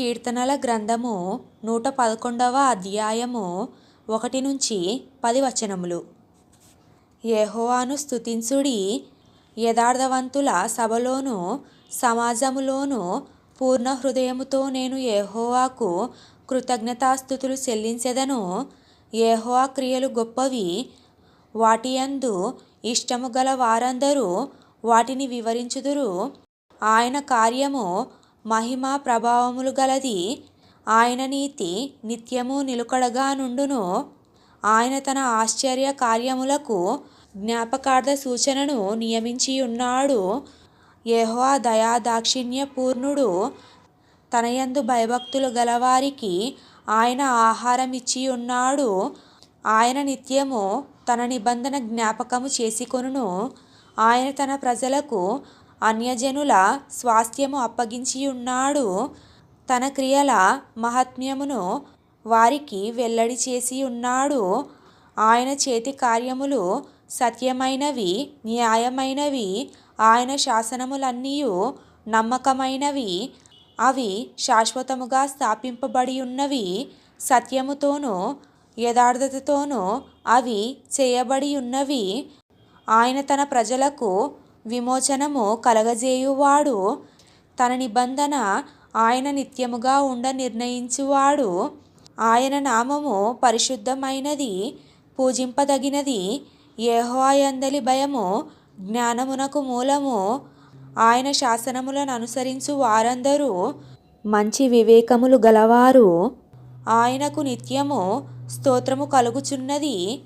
కీర్తనల గ్రంథము నూట పదకొండవ అధ్యాయము ఒకటి నుంచి పది వచనములు. యహోవాను స్థుతించుడి యథార్థవంతుల సభలోను సమాజములోను పూర్ణ హృదయముతో నేను యహోవాకు కృతజ్ఞతాస్థుతులు చెల్లించెదను. యెహోవా క్రియలు గొప్పవి. వాటి అందు ఇష్టము గల వారందరూ వాటిని వివరించుదురు. ఆయన కార్యము మహిమ ప్రభావములు గలది ఆయన నీతి నిత్యము నిలుకడగా నుండును. ఆయన తన ఆశ్చర్య కార్యములకు జ్ఞాపకార్థ సూచనను నియమించి ఉన్నాడు. యహోవా దయా దాక్షిణ్య పూర్ణుడు తనయందు భయభక్తులు గలవారికి ఆయన ఆహారం ఇచ్చి ఉన్నాడు. ఆయన నిత్యము తన నిబంధన జ్ఞాపకము చేసుకొనును. ఆయన తన ప్రజలకు అన్యజనుల స్వాస్థ్యము అప్పగించి ఉన్నాడు తన క్రియల మహాత్మ్యమును వారికి వెల్లడి చేసి ఉన్నాడు ఆయన చేతి కార్యములు సత్యమైనవి న్యాయమైనవి. ఆయన శాసనములన్నీయు నమ్మకమైనవి. అవి శాశ్వతముగా స్థాపింపబడి ఉన్నవి సత్యముతోనూ యథార్థతతోనూ అవి చేయబడి ఉన్నవి ఆయన తన ప్రజలకు విమోచనము కలగజేయువాడు. తన నిబంధన ఆయన నిత్యముగా ఉండ నిర్ణయించువాడు. ఆయన నామము పరిశుద్ధమైనది పూజింపదగినది. యెహోవా యందలి భయము జ్ఞానమునకు మూలము. ఆయన శాసనములను అనుసరించు వారందరూ మంచి వివేకములు గలవారు. ఆయనకు నిత్యము స్తోత్రము కలుగుచున్నది.